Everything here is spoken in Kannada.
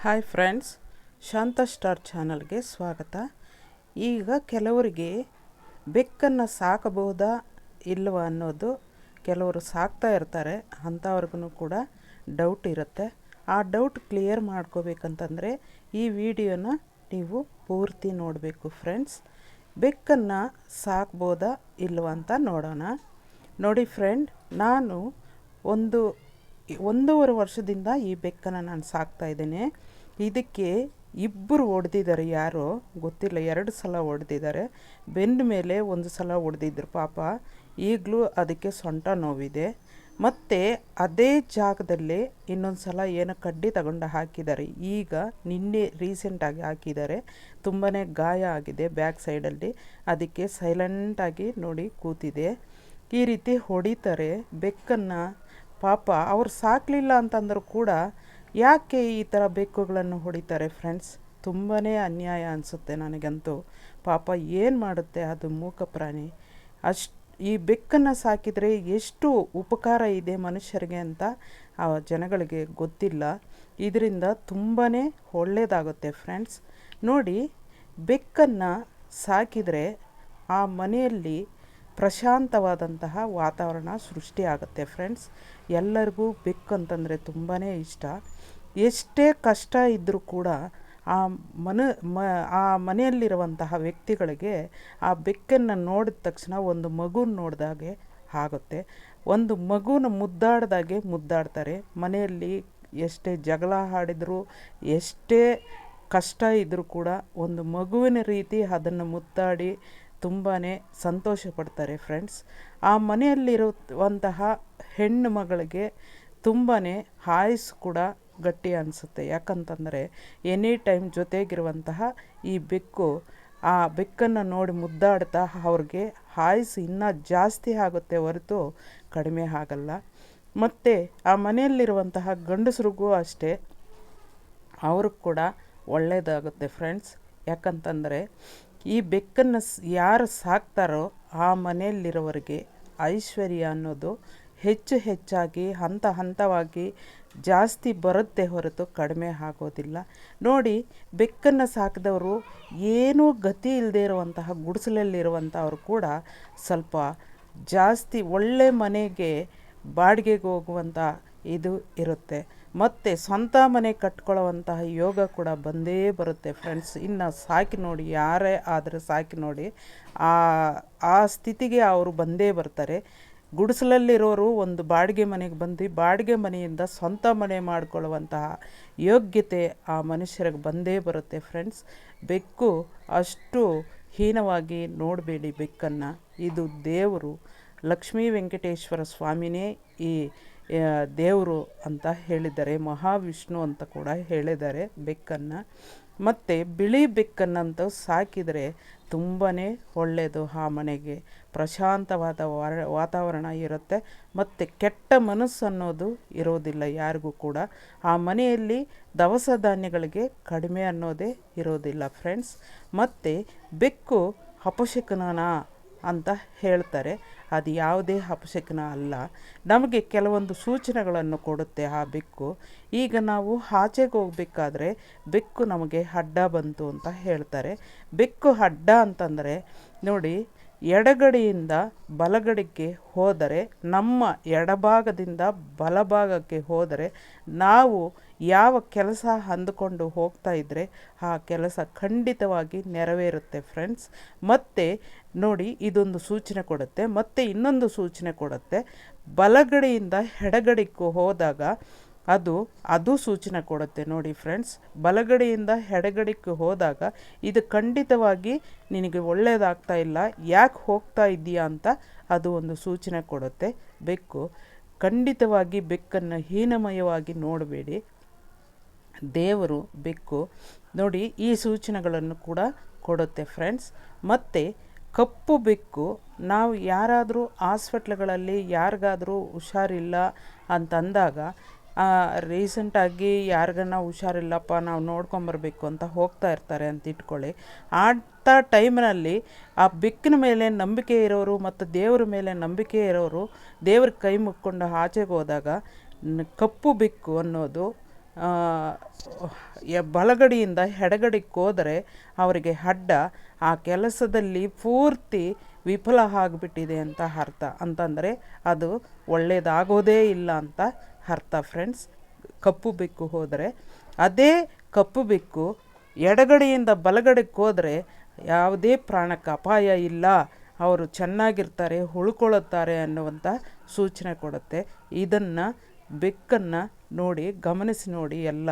ಹಾಯ್ ಫ್ರೆಂಡ್ಸ್ ಶಾಂತ ಸ್ಟಾರ್ ಚಾನಲ್ಗೆ ಸ್ವಾಗತ. ಈಗ ಕೆಲವರಿಗೆ ಬೆಕ್ಕನ್ನು ಸಾಕಬಹುದಾ ಇಲ್ಲವಾ ಅನ್ನೋದು ಕೆಲವರು ಸಾಕ್ತಾ ಇರ್ತಾರೆ, ಅಂಥವ್ರಿಗೂ ಕೂಡ ಡೌಟ್ ಇರುತ್ತೆ. ಆ ಡೌಟ್ ಕ್ಲಿಯರ್ ಮಾಡ್ಕೋಬೇಕಂತಂದರೆ ಈ ವಿಡಿಯೋನ ನೀವು ಪೂರ್ತಿ ನೋಡಬೇಕು ಫ್ರೆಂಡ್ಸ್ ಬೆಕ್ಕನ್ನು ಸಾಕ್ಬೋದಾ ಇಲ್ವಾ ಅಂತ ನೋಡೋಣ. ನೋಡಿ ಫ್ರೆಂಡ್ ನಾನು ಒಂದು ಒಂದೂವರೆ ವರ್ಷದಿಂದ ಈ ಬೆಕ್ಕನ್ನು ನಾನು ಸಾಕ್ತಾ ಇದ್ದೇನೆ. ಇದಕ್ಕೆ ಇಬ್ಬರು ಹೊಡೆದಿದ್ದಾರೆ. ಯಾರೋ? ಗೊತ್ತಿಲ್ಲ. ಎರಡು ಸಲ ಹೊಡೆದಿದ್ದಾರೆ. ಬೆಂದ ಮೇಲೆ ಒಂದು ಸಲ ಹೊಡೆದಿದ್ರು ಪಾಪ. ಈಗಲೂ ಅದಕ್ಕೆ ಸೊಂಟ ನೋವಿದೆ. ಮತ್ತು ಅದೇ ಜಾಗದಲ್ಲಿ ಇನ್ನೊಂದು ಸಲ ಏನೋ ಕಡ್ಡಿ ತಗೊಂಡು ಹಾಕಿದ್ದಾರೆ. ಈಗ ನಿನ್ನೆ ರೀಸೆಂಟಾಗಿ ಹಾಕಿದ್ದಾರೆ. ತುಂಬಾ ಗಾಯ ಆಗಿದೆ ಬ್ಯಾಕ್ ಸೈಡಲ್ಲಿ. ಅದಕ್ಕೆ ಸೈಲೆಂಟಾಗಿ ನೋಡಿ ಕೂತಿದೆ. ಈ ರೀತಿ ಹೊಡಿತಾರೆ. ಬೆಕ್ಕನ್ನು ಪಾಪ ಅವ್ರು ಸಾಕಲಿಲ್ಲ ಅಂತಂದರೂ ಕೂಡ ಯಾಕೆ ಈ ಥರ ಬೆಕ್ಕುಗಳನ್ನು ಹೊಡಿತಾರೆ ಫ್ರೆಂಡ್ಸ್ ತುಂಬಾ ಅನ್ಯಾಯ ಅನಿಸುತ್ತೆ ನನಗಂತೂ. ಪಾಪ ಏನು ಮಾಡುತ್ತೆ ಅದು ಮೂಕ ಪ್ರಾಣಿ? ಅಷ್ಟು ಈ ಬೆಕ್ಕನ್ನು ಸಾಕಿದರೆ ಎಷ್ಟು ಉಪಕಾರ ಇದೆ ಮನುಷ್ಯರಿಗೆ ಅಂತ ಆ ಜನಗಳಿಗೆ ಗೊತ್ತಿಲ್ಲ. ಇದರಿಂದ ತುಂಬಾ ಒಳ್ಳೆಯದಾಗುತ್ತೆ ಫ್ರೆಂಡ್ಸ್ ನೋಡಿ, ಬೆಕ್ಕನ್ನು ಸಾಕಿದರೆ ಆ ಮನೆಯಲ್ಲಿ ಪ್ರಶಾಂತವಾದಂತಹ ವಾತಾವರಣ ಸೃಷ್ಟಿಯಾಗುತ್ತೆ ಫ್ರೆಂಡ್ಸ್ ಎಲ್ಲರಿಗೂ ಬೆಕ್ಕು ಅಂತಂದರೆ ತುಂಬಾ ಇಷ್ಟ. ಎಷ್ಟೇ ಕಷ್ಟ ಇದ್ದರೂ ಕೂಡ ಆ ಮನ, ಮ, ಆ ಮನೆಯಲ್ಲಿರುವಂತಹ ವ್ಯಕ್ತಿಗಳಿಗೆ ಆ ಬೆಕ್ಕನ್ನು ನೋಡಿದ ತಕ್ಷಣ ಒಂದು ಮಗುನ ನೋಡಿದಾಗೆ ಆಗುತ್ತೆ. ಒಂದು ಮಗುನ ಮುದ್ದಾಡ್ದಾಗೆ ಮುದ್ದಾಡ್ತಾರೆ. ಮನೆಯಲ್ಲಿ ಎಷ್ಟೇ ಜಗಳ ಹಾಡಿದರೂ ಎಷ್ಟೇ ಕಷ್ಟ ಇದ್ದರೂ ಕೂಡ ಒಂದು ಮಗುವಿನ ರೀತಿ ಅದನ್ನು ಮುದ್ದಾಡಿ ತುಂಬಾ ಸಂತೋಷ ಪಡ್ತಾರೆ ಫ್ರೆಂಡ್ಸ್ ಆ ಮನೆಯಲ್ಲಿರುವಂತಹ ಹೆಣ್ಣು ಮಗಳಿಗೆ ತುಂಬಾ ಆಯುಸ್ ಕೂಡ ಗಟ್ಟಿ ಅನಿಸುತ್ತೆ. ಯಾಕಂತಂದರೆ ಎನಿ ಟೈಮ್ ಜೊತೆಗಿರುವಂತಹ ಈ ಬೆಕ್ಕು, ಆ ಬೆಕ್ಕನ್ನು ನೋಡಿ ಮುದ್ದಾಡ್ತಾ ಅವ್ರಿಗೆ ಆಯುಸ್ ಇನ್ನೂ ಜಾಸ್ತಿ ಆಗುತ್ತೆ ಹೊರತು ಕಡಿಮೆ ಆಗಲ್ಲ. ಮತ್ತು ಆ ಮನೆಯಲ್ಲಿರುವಂತಹ ಗಂಡಸ್ರಿಗೂ ಅಷ್ಟೇ ಅವ್ರಿಗೆ ಕೂಡ ಒಳ್ಳೆಯದಾಗುತ್ತೆ ಫ್ರೆಂಡ್ಸ್ ಯಾಕಂತಂದರೆ ಈ ಬೆಕ್ಕನ್ನು ಯಾರು ಸಾಕ್ತಾರೋ ಆ ಮನೆಯಲ್ಲಿರೋರಿಗೆ ಐಶ್ವರ್ಯ ಅನ್ನೋದು ಹೆಚ್ಚು ಹೆಚ್ಚಾಗಿ ಹಂತ ಹಂತವಾಗಿ ಜಾಸ್ತಿ ಬರುತ್ತೆ ಹೊರತು ಕಡಿಮೆ ಆಗೋದಿಲ್ಲ. ನೋಡಿ, ಬೆಕ್ಕನ್ನು ಸಾಕಿದವರು ಏನೂ ಗತಿ ಇಲ್ಲದೆ ಇರುವಂತಹ ಗುಡಿಸಲಲ್ಲಿರುವಂಥವ್ರು ಕೂಡ ಸ್ವಲ್ಪ ಜಾಸ್ತಿ ಒಳ್ಳೆ ಮನೆಗೆ ಬಾಡಿಗೆಗೆ ಹೋಗುವಂಥ ಇದು ಇರುತ್ತೆ. ಮತ್ತು ಸ್ವಂತ ಮನೆ ಕಟ್ಕೊಳ್ಳುವಂತಹ ಯೋಗ ಕೂಡ ಬಂದೇ ಬರುತ್ತೆ ಫ್ರೆಂಡ್ಸ್ ಇನ್ನು ಸಾಕಿ ನೋಡಿ, ಯಾರೇ ಆದರೆ ಸಾಕಿ ನೋಡಿ, ಆ ಆ ಸ್ಥಿತಿಗೆ ಅವರು ಬಂದೇ ಬರ್ತಾರೆ. ಗುಡಿಸಲಲ್ಲಿರೋರು ಒಂದು ಬಾಡಿಗೆ ಮನೆಗೆ ಬಂದು ಬಾಡಿಗೆ ಮನೆಯಿಂದ ಸ್ವಂತ ಮನೆ ಮಾಡಿಕೊಳ್ಳುವಂತಹ ಯೋಗ್ಯತೆ ಆ ಮನುಷ್ಯರಿಗೆ ಬಂದೇ ಬರುತ್ತೆ ಫ್ರೆಂಡ್ಸ್ ಬೆಕ್ಕು ಅಷ್ಟು ಹೀನವಾಗಿ ನೋಡಬೇಡಿ ಬೆಕ್ಕನ್ನು. ಇದು ದೇವರು. ಲಕ್ಷ್ಮೀ ವೆಂಕಟೇಶ್ವರ ಸ್ವಾಮಿನೇ ಈ ದೇವರು ಅಂತ ಹೇಳಿದ್ದಾರೆ ಮಹಾವಿಷ್ಣು ಅಂತ ಕೂಡ ಹೇಳಿದ್ದಾರೆ ಬೆಕ್ಕನ್ನು. ಮತ್ತು ಬಿಳಿ ಬೆಕ್ಕನ್ನಂತ ಸಾಕಿದರೆ ತುಂಬಾ ಒಳ್ಳೆಯದು ಆ ಮನೆಗೆ. ಪ್ರಶಾಂತವಾದ ವಾತಾವರಣ ಇರುತ್ತೆ. ಮತ್ತು ಕೆಟ್ಟ ಮನಸ್ಸು ಅನ್ನೋದು ಇರೋದಿಲ್ಲ ಯಾರಿಗೂ ಕೂಡ. ಆ ಮನೆಯಲ್ಲಿ ದವಸ ಧಾನ್ಯಗಳಿಗೆ ಕಡಿಮೆ ಅನ್ನೋದೇ ಇರೋದಿಲ್ಲ ಫ್ರೆಂಡ್ಸ್ ಮತ್ತು ಬೆಕ್ಕು ಅಪಶಕನನ ಅಂತ ಹೇಳ್ತಾರೆ. ಅದು ಯಾವುದೇ ಅಪಶಕನ ಅಲ್ಲ. ನಮಗೆ ಕೆಲವೊಂದು ಸೂಚನೆಗಳನ್ನು ಕೊಡುತ್ತೆ ಆ ಬೆಕ್ಕು. ಈಗ ನಾವು ಆಚೆಗೆ ಹೋಗ್ಬೇಕಾದ್ರೆ ಬೆಕ್ಕು ನಮಗೆ ಅಡ್ಡ ಬಂತು ಅಂತ ಹೇಳ್ತಾರೆ. ಬೆಕ್ಕು ಅಡ್ಡ ಅಂತಂದರೆ ನೋಡಿ ಎಡಗಡೆಯಿಂದ ಬಲಗಡೆಗೆ ಹೋದರೆ, ನಮ್ಮ ಎಡಭಾಗದಿಂದ ಬಲಭಾಗಕ್ಕೆ ಹೋದರೆ ನಾವು ಯಾವ ಕೆಲಸ ಅಂದುಕೊಂಡು ಹೋಗ್ತಾ ಇದ್ದರೆ ಆ ಕೆಲಸ ಖಂಡಿತವಾಗಿ ನೆರವೇರುತ್ತೆ ಫ್ರೆಂಡ್ಸ್ ಮತ್ತು ನೋಡಿ ಇದೊಂದು ಸೂಚನೆ ಕೊಡುತ್ತೆ, ಮತ್ತು ಇನ್ನೊಂದು ಸೂಚನೆ ಕೊಡುತ್ತೆ. ಬಲಗಡೆಯಿಂದ ಎಡಗಡೆಗೂ ಹೋದಾಗ ಅದು ಅದು ಸೂಚನೆ ಕೊಡುತ್ತೆ ನೋಡಿ ಫ್ರೆಂಡ್ಸ್ ಬಲಗಡೆಯಿಂದ ಎಡಗಡೆಗೆ ಹೋದಾಗ ಇದು ಖಂಡಿತವಾಗಿ ನಿನಗೆ ಒಳ್ಳೆಯದಾಗ್ತಾ ಇಲ್ಲ, ಯಾಕೆ ಹೋಗ್ತಾ ಇದ್ದೀಯಾ ಅಂತ ಅದು ಒಂದು ಸೂಚನೆ ಕೊಡುತ್ತೆ. ಬೆಕ್ಕು, ಖಂಡಿತವಾಗಿ ಬೆಕ್ಕನ್ನು ಹೀನಮಯವಾಗಿ ನೋಡಬೇಡಿ. ದೇವರು ಬೆಕ್ಕು, ನೋಡಿ ಈ ಸೂಚನೆಗಳನ್ನು ಕೂಡ ಕೊಡುತ್ತೆ ಫ್ರೆಂಡ್ಸ್ ಮತ್ತು ಕಪ್ಪು ಬೆಕ್ಕು, ನಾವು ಯಾರಾದರೂ ಹಾಸ್ಪಿಟ್ಲ್ಗಳಲ್ಲಿ ಯಾರಿಗಾದರೂ ಹುಷಾರಿಲ್ಲ ಅಂತಂದಾಗ ರೀಸೆಂಟಾಗಿ ಯಾರಿಗನ್ನ ಹುಷಾರಿಲ್ಲಪ್ಪ, ನಾವು ನೋಡ್ಕೊಂಬರ್ಬೇಕು ಅಂತ ಹೋಗ್ತಾ ಇರ್ತಾರೆ ಅಂತ ಇಟ್ಕೊಳ್ಳಿ. ಅಂಥ ಟೈಮ್ನಲ್ಲಿ ಆ ಬೆಕ್ಕಿನ ಮೇಲೆ ನಂಬಿಕೆ ಇರೋರು ಮತ್ತು ದೇವ್ರ ಮೇಲೆ ನಂಬಿಕೆ ಇರೋರು ದೇವ್ರ ಕೈ ಮುಕ್ಕೊಂಡು ಆಚೆಗೆ ಹೋದಾಗ ಕಪ್ಪು ಬೆಕ್ಕು ಅನ್ನೋದು ಬಲಗಡೆಯಿಂದ ಎಡಗಡೆಗೆ ಹೋದರೆ ಅವರಿಗೆ ಅಡ್ಡ. ಆ ಕೆಲಸದಲ್ಲಿ ಪೂರ್ತಿ ವಿಫಲ ಆಗಿಬಿಟ್ಟಿದೆ ಅಂತ ಅರ್ಥ. ಅಂತಂದರೆ ಅದು ಒಳ್ಳೆಯದಾಗೋದೇ ಇಲ್ಲ ಅಂತ ಅರ್ಥ ಫ್ರೆಂಡ್ಸ್. ಕಪ್ಪು ಬೆಕ್ಕು ಹೋದರೆ, ಅದೇ ಕಪ್ಪು ಬೆಕ್ಕು ಎಡಗಡೆಯಿಂದ ಬಲಗಡೆಗೆ ಹೋದರೆ ಯಾವುದೇ ಪ್ರಾಣಕ್ಕೆ ಅಪಾಯ ಇಲ್ಲ. ಅವರು ಚೆನ್ನಾಗಿರ್ತಾರೆ, ಉಳ್ಕೊಳ್ಳುತ್ತಾರೆ ಅನ್ನುವಂಥ ಸೂಚನೆ ಕೊಡುತ್ತೆ. ಇದನ್ನು ಬೆಕ್ಕನ್ನು ನೋಡಿ, ಗಮನಿಸಿ ನೋಡಿ ಎಲ್ಲ